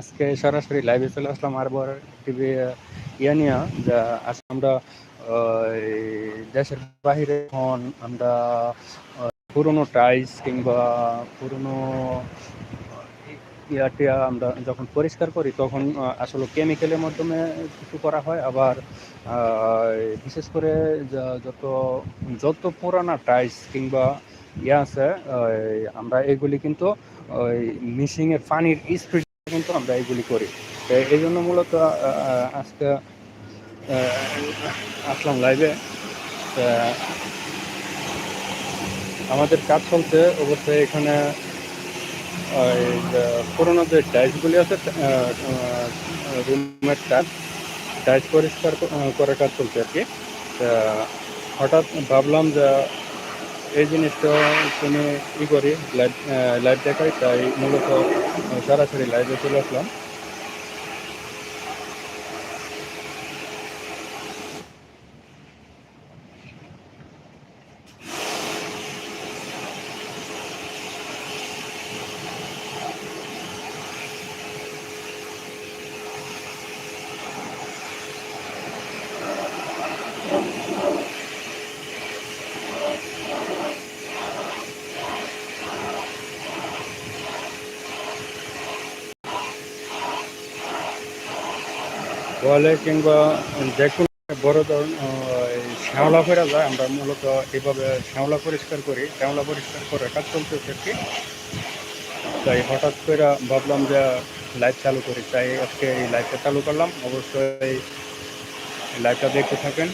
আজকে সরাসরি লাইভে চলে আসলাম আর বড় টিভি ইয়ে নিয়ে, যা আজকে আমরা দেশের বাইরে এখন আমরা পুরনো টাইলস কিংবা পুরনো ইয়া টিয়া আমরা যখন পরিষ্কার করি তখন আসলে কেমিক্যালের মাধ্যমে কিছু করা হয়। আবার বিশেষ করে যত যত পুরানা টাইলস কিংবা ইয়ে আছে আমরা এগুলি কিন্তু, ওই মিশিংয়ের পানির স্পিড কিন্তু আমরা এগুলি করি। এই জন্য মূলত আজকে আসলাম লাইভে আমাদের কাজ চলছে, অবশ্যই এখানে ওই পুরোনো যে টাইলসগুলি আছে রুমের টাইলস টাইলস পরিষ্কার করার কাজ চলছে আর কি। হঠাৎ ভাবলাম যে এই জিনিসটা তুমি ই করি লাইভ লাইভ দেখাই তাই মূলত সরাসরি লাইভে চলে আসলাম। বলে কিংবা যে কোনো বড় শ্যাওলা ফেরা যায়, আমরা মূলত এইভাবে শ্যাওলা পরিষ্কার করি। শ্যাওলা পরিষ্কার করে কাজ চলতেছে কি তাই হঠাৎ করে ভাবলাম যে লাইট চালু করি। তাই আজকে এই লাইটটা চালু করলাম। অবশ্যই লাইটটা দেখতে থাকেন।